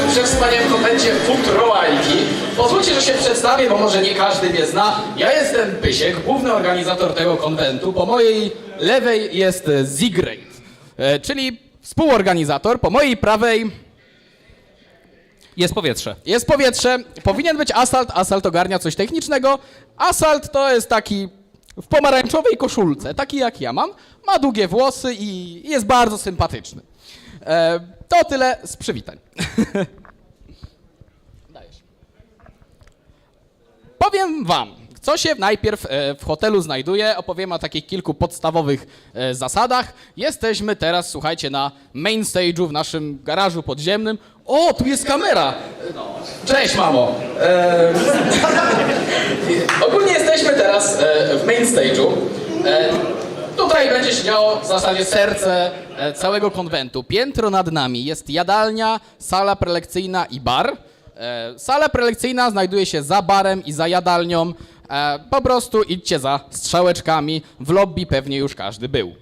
na naszym przewspaniałym konwencie Futrołajki. Pozwólcie, że się przedstawię, bo może nie każdy mnie zna. Ja jestem Pysiek, główny organizator tego konwentu. Po mojej lewej jest Zigrate, e, czyli współorganizator. Po mojej prawej Jest powietrze. jest powietrze. Powinien być Asalt. Asalt ogarnia coś technicznego. Asalt to jest taki w pomarańczowej koszulce, taki jak ja mam. Ma długie włosy i jest bardzo sympatyczny. E, to tyle z przywitań. Dajesz. Powiem wam, co się najpierw e, w hotelu znajduje. Opowiem o takich kilku podstawowych e, zasadach. Jesteśmy teraz, słuchajcie, na main stage'u w naszym garażu podziemnym. O, tu jest kamera! Cześć, mamo! E, ogólnie jesteśmy teraz w main stage'u. E, tutaj będzie się w zasadzie serce całego konwentu. Piętro nad nami jest jadalnia, sala prelekcyjna i bar. E, Sala prelekcyjna znajduje się za barem i za jadalnią. E, Po prostu idźcie za strzałeczkami. W lobby pewnie już każdy był.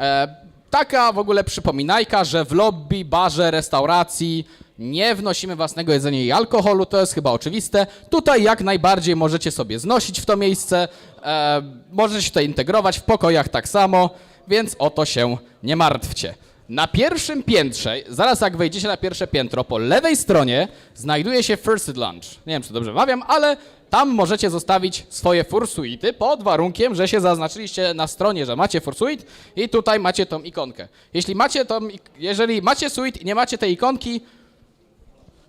E, Taka w ogóle przypominajka, że w lobby, barze, restauracji nie wnosimy własnego jedzenia i alkoholu, to jest chyba oczywiste. Tutaj jak najbardziej możecie sobie znosić w to miejsce, e, możecie się tutaj integrować, w pokojach tak samo, więc o to się nie martwcie. Na pierwszym piętrze, zaraz jak wejdziecie na pierwsze piętro, po lewej stronie znajduje się First Lunch. Nie wiem, czy dobrze mawiam, ale tam możecie zostawić swoje fursuity pod warunkiem, że się zaznaczyliście na stronie, że macie fursuit i tutaj macie tą ikonkę. Jeśli macie tą, jeżeli macie suite i nie macie tej ikonki,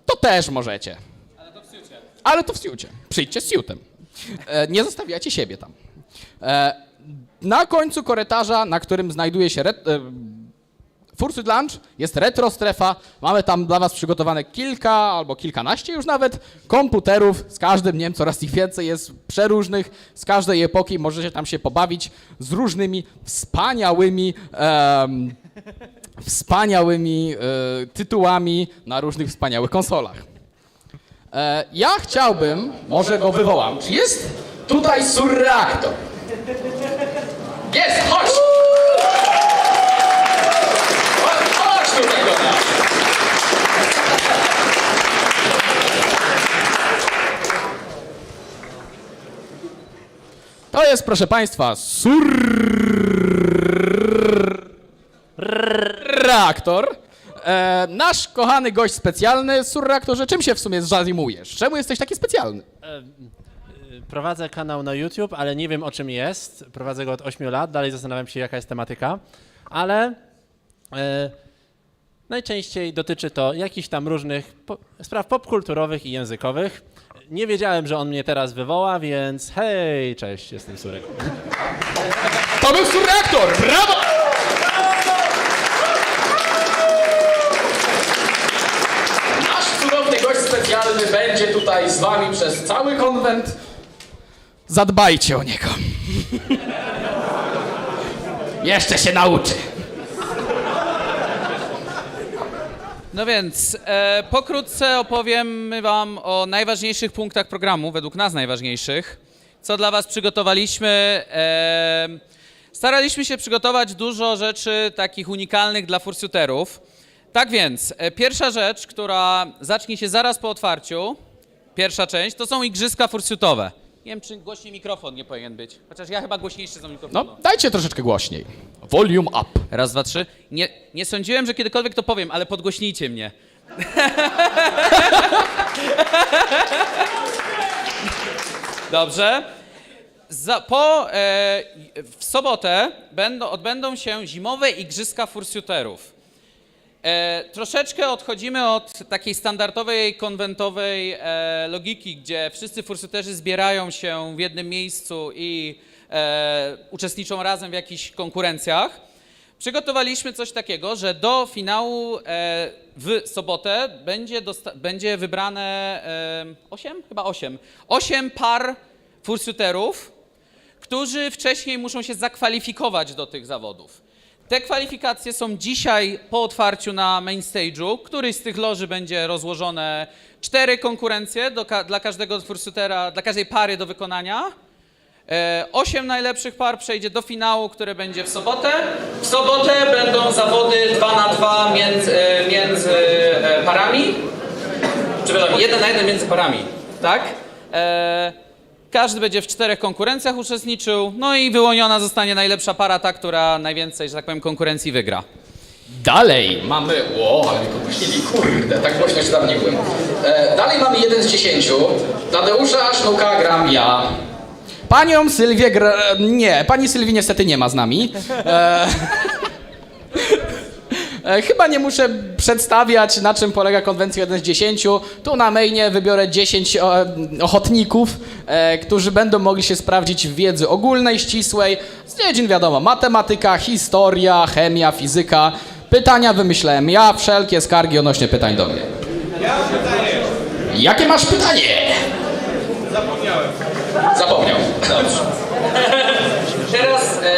to też możecie. Ale to w siucie. Przyjdźcie z siutem. E, nie zostawiacie siebie tam. E, na końcu korytarza, na którym znajduje się ret, e, Fursuit Lunch, jest retro strefa. Mamy tam dla Was przygotowane kilka albo kilkanaście już nawet komputerów. Z każdym dniem coraz ich więcej jest przeróżnych. Z każdej epoki możecie tam się pobawić z różnymi wspaniałymi wspaniałymi e, tytułami na różnych wspaniałych konsolach. E, ja chciałbym, może go wywołam. Czy jest tutaj surreaktor? Jest, chodź! Chodź, chodź tutaj do nas! To jest, proszę Państwa, surreaktor. E, nasz kochany gość specjalny, surreaktorze, czym się w sumie zajmujesz? Czemu jesteś taki specjalny? Prowadzę kanał na YouTube, ale nie wiem o czym jest. Prowadzę go od 8 lat, dalej zastanawiam się jaka jest tematyka, ale e, najczęściej dotyczy to jakichś tam różnych po, spraw popkulturowych i językowych. Nie wiedziałem, że on mnie teraz wywoła, więc hej, cześć, jestem Surek. To był surreaktor! Brawo! Nasz cudowny gość specjalny będzie tutaj z wami przez cały konwent. Zadbajcie o niego. Jeszcze się nauczy. No więc e, pokrótce opowiem Wam o najważniejszych punktach programu, według nas najważniejszych. Co dla Was przygotowaliśmy? E, staraliśmy się przygotować dużo rzeczy takich unikalnych dla fursuiterów. Tak więc, e, pierwsza rzecz, która zacznie się zaraz po otwarciu, pierwsza część, to są igrzyska fursuitowe. Nie wiem, czy głośniej mikrofon nie powinien być. Chociaż ja chyba głośniejszy za mikrofon. No, dajcie troszeczkę głośniej. Volume up. Raz, dwa, trzy. Nie, nie sądziłem, że kiedykolwiek to powiem, ale podgłośnijcie mnie. Dobrze. Za, po, e, w sobotę będą, odbędą się zimowe igrzyska fursuiterów. E, troszeczkę odchodzimy od takiej standardowej, konwentowej e, logiki, gdzie wszyscy fursuterzy zbierają się w jednym miejscu i e, uczestniczą razem w jakichś konkurencjach. Przygotowaliśmy coś takiego, że do finału w sobotę będzie, będzie wybrane e, 8? Chyba 8. 8 par fursuterów, którzy wcześniej muszą się zakwalifikować do tych zawodów. Te kwalifikacje są dzisiaj po otwarciu na main stage'u. Któryś z tych loży będzie rozłożone cztery konkurencje do dla każdego fursutera, dla każdej pary do wykonania. E, Osiem najlepszych par przejdzie do finału, które będzie w sobotę. W sobotę będą zawody 2 na 2 między, e, między e, parami. Przepraszam, jeden na jeden między parami, tak? Każdy będzie w czterech konkurencjach uczestniczył, no i wyłoniona zostanie najlepsza para, ta, która najwięcej, że tak powiem, konkurencji wygra. Dalej mamy. O, ale mi podpuścili, kurde, tak głośno się byłem. E, dalej mamy jeden z dziesięciu. Tadeusza Sznuka gram ja. Panią Sylwię gra... Nie, pani Sylwii niestety nie ma z nami. E, e, chyba nie muszę przedstawiać, na czym polega konwencja 1 z 10. Tu na mainie wybiorę 10 o, ochotników, e, którzy będą mogli się sprawdzić w wiedzy ogólnej, ścisłej, z dziedzin wiadomo, matematyka, historia, chemia, fizyka. Pytania wymyślałem ja, wszelkie skargi odnośnie pytań do mnie. Ja mam pytanie. Jakie masz pytanie? Zapomniałem. Zapomniał. Dobrze. Teraz e,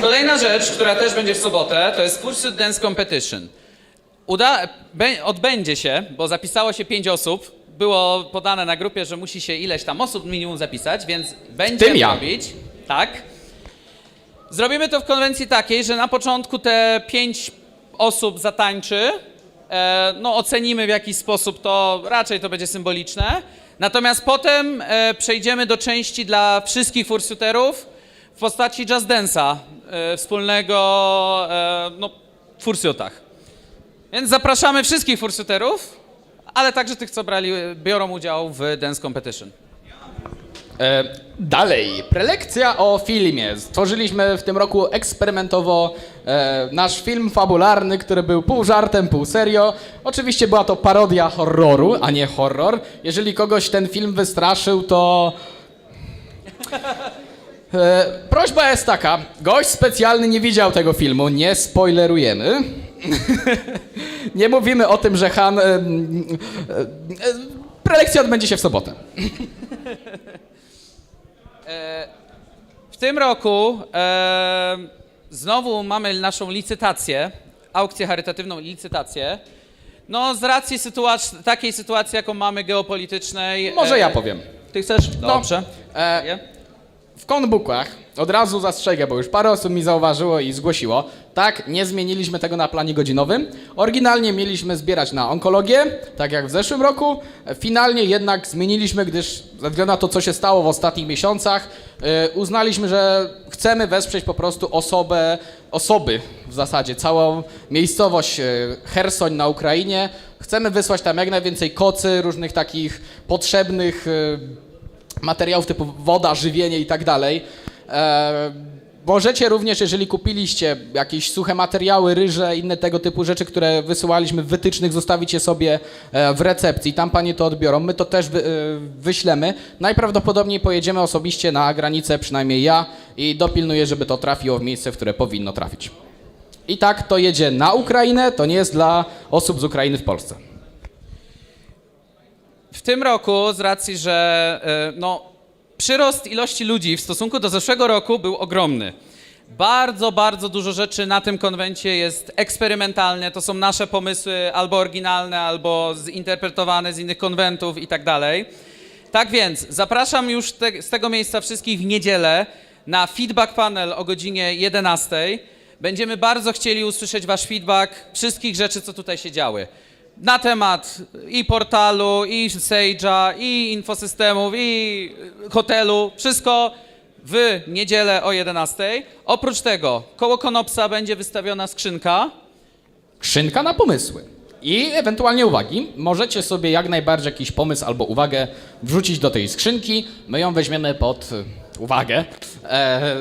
kolejna rzecz, która też będzie w sobotę, to jest Pursuit Dance Competition. Uda, be, odbędzie się, bo zapisało się pięć osób. Było podane na grupie, że musi się ileś tam osób minimum zapisać, więc będziemy ja. robić. Tak. Zrobimy to w konwencji takiej, że na początku te pięć osób zatańczy. E, no, ocenimy w jakiś sposób to, raczej to będzie symboliczne. Natomiast potem e, przejdziemy do części dla wszystkich fursuiterów w postaci jazz dance'a wspólnego e, no, w fursuitach. Więc zapraszamy wszystkich fursuiterów, ale także tych, co brali, biorą udział w Dance Competition. E, dalej, prelekcja o filmie. Stworzyliśmy w tym roku eksperymentowo e, nasz film fabularny, który był pół żartem, pół serio. Oczywiście była to parodia horroru, a nie horror. Jeżeli kogoś ten film wystraszył, to... E, prośba jest taka, gość specjalny nie widział tego filmu, nie spoilerujemy. nie mówimy o tym, że Han... E, e, e, prelekcja odbędzie się w sobotę. W tym roku e, znowu mamy naszą licytację, aukcję charytatywną i licytację. No z racji sytuac- takiej sytuacji, jaką mamy geopolitycznej... Może e, ja powiem. Ty chcesz? Dobrze. E, Konbookach od razu zastrzegę, bo już parę osób mi zauważyło i zgłosiło. Tak, nie zmieniliśmy tego na planie godzinowym. Oryginalnie mieliśmy zbierać na onkologię, tak jak w zeszłym roku. Finalnie jednak zmieniliśmy, gdyż ze względu na to, co się stało w ostatnich miesiącach, e, uznaliśmy, że chcemy wesprzeć po prostu osobę, osoby w zasadzie, całą miejscowość e, Hersoń na Ukrainie. Chcemy wysłać tam jak najwięcej kocy, różnych takich potrzebnych e, materiałów typu woda, żywienie i tak dalej. E, możecie również, jeżeli kupiliście jakieś suche materiały, ryże, inne tego typu rzeczy, które wysyłaliśmy w wytycznych, zostawić je sobie e, w recepcji. Tam panie to odbiorą. My to też e, wyślemy. Najprawdopodobniej pojedziemy osobiście na granicę, przynajmniej ja, i dopilnuję, żeby to trafiło w miejsce, w które powinno trafić. I tak to jedzie na Ukrainę, to nie jest dla osób z Ukrainy w Polsce. W tym roku, z racji, że e, no, przyrost ilości ludzi w stosunku do zeszłego roku był ogromny. Bardzo, bardzo dużo rzeczy na tym konwencie jest eksperymentalne. To są nasze pomysły albo oryginalne, albo zinterpretowane z innych konwentów i tak dalej. Tak więc zapraszam już te, z tego miejsca wszystkich w niedzielę na feedback panel o godzinie 11. Będziemy bardzo chcieli usłyszeć Wasz feedback wszystkich rzeczy, co tutaj się działy. Na temat i portalu, i Sage'a, i infosystemów, i hotelu. Wszystko w niedzielę o 11. Oprócz tego koło Konopsa będzie wystawiona skrzynka. Skrzynka na pomysły. I ewentualnie uwagi. Możecie sobie jak najbardziej jakiś pomysł albo uwagę wrzucić do tej skrzynki. My ją weźmiemy pod uwagę. E,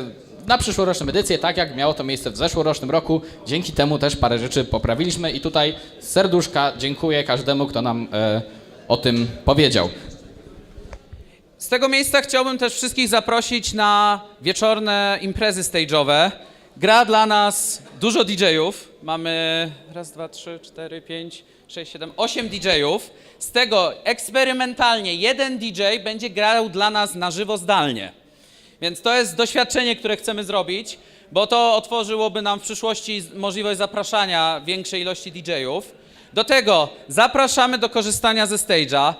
na przyszłoroczną edycję, tak jak miało to miejsce w zeszłorocznym roku. Dzięki temu też parę rzeczy poprawiliśmy i tutaj serduszka dziękuję każdemu, kto nam e, o tym powiedział. Z tego miejsca chciałbym też wszystkich zaprosić na wieczorne imprezy stage'owe. Gra dla nas dużo DJ-ów. Mamy raz, dwa, trzy, cztery, pięć, sześć, siedem, osiem DJ-ów. Z tego eksperymentalnie jeden DJ będzie grał dla nas na żywo zdalnie. Więc to jest doświadczenie, które chcemy zrobić, bo to otworzyłoby nam w przyszłości możliwość zapraszania większej ilości DJ-ów. Do tego zapraszamy do korzystania ze stage'a.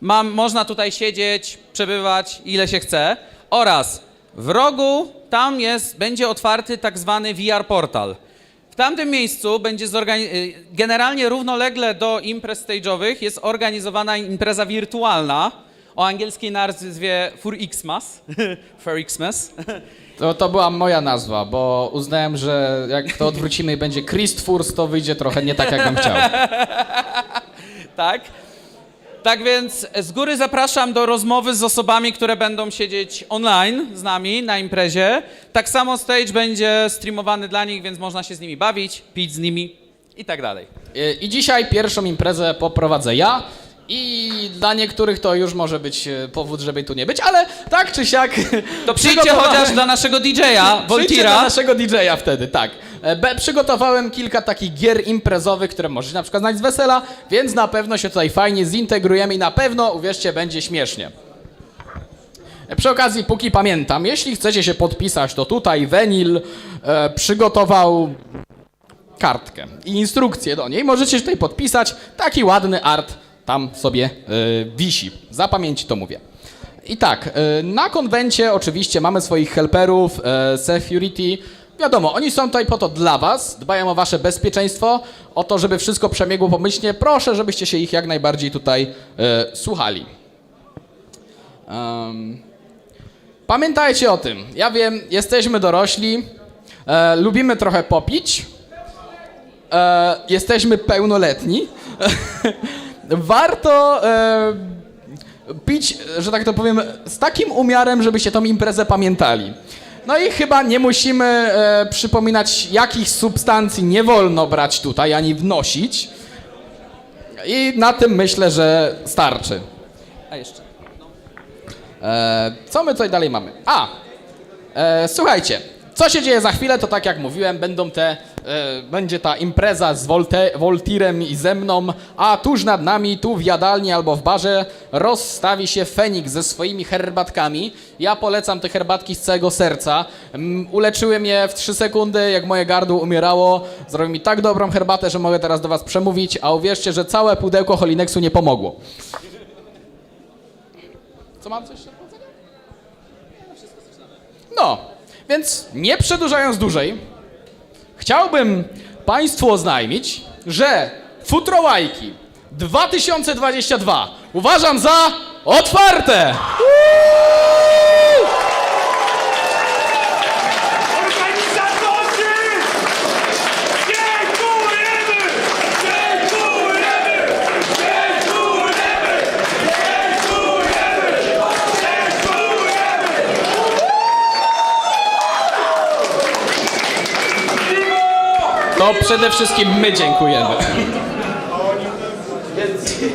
Mam, można tutaj siedzieć, przebywać ile się chce, Oraz w rogu tam jest, będzie otwarty tak zwany VR portal. W tamtym miejscu będzie y, generalnie równolegle do imprez stage'owych jest organizowana impreza wirtualna o angielskiej nazwie For Xmas. For Xmas. To, to była moja nazwa, bo uznałem, że jak to odwrócimy i będzie Christfurs, to wyjdzie trochę nie tak, jak bym chciał. tak? Tak więc z góry zapraszam do rozmowy z osobami, które będą siedzieć online z nami na imprezie. Tak samo stage będzie streamowany dla nich, więc można się z nimi bawić, pić z nimi i tak dalej. I- I dzisiaj pierwszą imprezę poprowadzę ja. I dla niektórych to już może być e, powód, żeby tu nie być, ale tak czy siak. To przyjdźcie przygotowałem- chociaż dla naszego DJ-a, Przyjdźcie do Voltira. naszego DJ-a wtedy, tak. E, B, przygotowałem kilka takich gier imprezowych, które możecie na przykład znać z wesela, więc na pewno się tutaj fajnie zintegrujemy i na pewno, uwierzcie, będzie śmiesznie. E, Przy okazji, póki pamiętam, jeśli chcecie się podpisać, to tutaj Venil e, przygotował kartkę i instrukcję do niej. Możecie się tutaj podpisać. Taki ładny art tam sobie e, wisi. Za pamięci to mówię. I tak, e, na konwencie oczywiście mamy swoich helperów, e, security. Wiadomo, oni są tutaj po to dla was, dbają o wasze bezpieczeństwo, o to, żeby wszystko przebiegło pomyślnie. Proszę, żebyście się ich jak najbardziej tutaj słuchali. Em, pamiętajcie o tym. Ja wiem, jesteśmy dorośli, e, lubimy trochę popić, e, jesteśmy pełnoletni. Warto e, pić, że tak to powiem, z takim umiarem, żebyście tą imprezę pamiętali. No i chyba nie musimy e, przypominać, jakich substancji nie wolno brać tutaj, ani wnosić. I na tym myślę, że starczy. A jeszcze. E, co my tutaj dalej mamy? A, e, słuchajcie, co się dzieje za chwilę, to tak jak mówiłem, będą te, będzie ta impreza z Voltirem i ze mną, a tuż nad nami, tu w jadalni albo w barze, rozstawi się Feniks ze swoimi herbatkami. Ja polecam te herbatki z całego serca. Mm, uleczyły mnie w 3 sekundy, jak moje gardło umierało. Zrobił mi tak dobrą herbatę, że mogę teraz do was przemówić, a uwierzcie, że całe pudełko Holinexu nie pomogło. Co mam coś jeszcze? No, więc nie przedłużając dłużej, chciałbym Państwu oznajmić, że Futrołajki 2022 uważam za otwarte! Organizatorzy! To przede wszystkim my dziękujemy.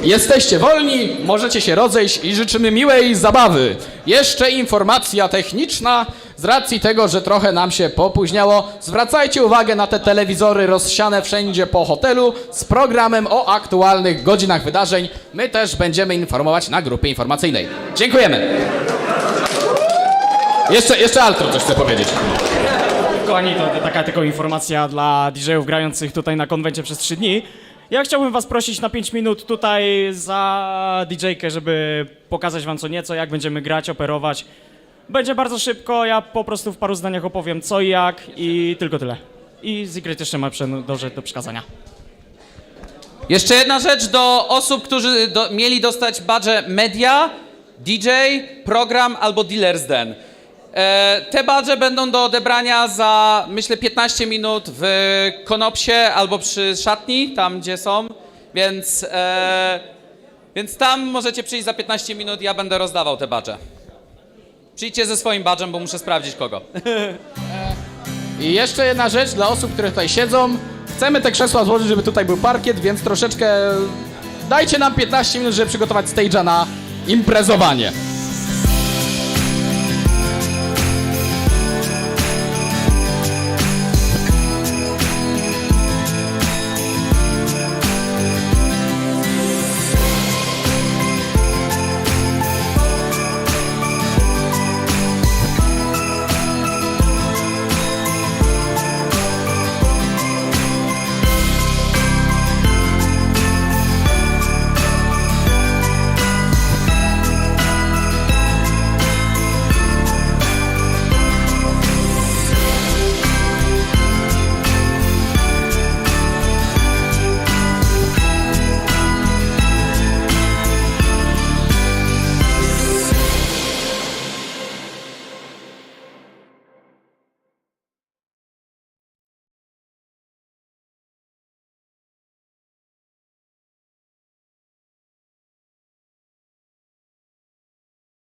Jesteście wolni, możecie się rozejść i życzymy miłej zabawy. Jeszcze informacja techniczna. Z racji tego, że trochę nam się popóźniało, zwracajcie uwagę na te telewizory rozsiane wszędzie po hotelu z programem o aktualnych godzinach wydarzeń. My też będziemy informować na grupie informacyjnej. Dziękujemy. Jeszcze, jeszcze Altro coś chce powiedzieć. Kochani, to taka tylko informacja dla DJ-ów grających tutaj na konwencie przez 3 dni. Ja chciałbym was prosić na 5 minut tutaj za DJ-kę, żeby pokazać wam co nieco, jak będziemy grać, operować. Będzie bardzo szybko, ja po prostu w paru zdaniach opowiem co i jak i tylko tyle. I Secret jeszcze ma dobrze do przekazania. Jeszcze jedna rzecz do osób, którzy do, mieli dostać badże media, DJ, program albo dealer's den. E, te badże będą do odebrania za, myślę, 15 minut w Konopsie albo przy szatni, tam gdzie są, więc, e, więc tam możecie przyjść za 15 minut, ja będę rozdawał te badże. Przyjdźcie ze swoim badżem, bo muszę sprawdzić kogo. I jeszcze jedna rzecz dla osób, które tutaj siedzą. Chcemy te krzesła złożyć, żeby tutaj był parkiet, więc troszeczkę dajcie nam 15 minut, żeby przygotować stage'a na imprezowanie.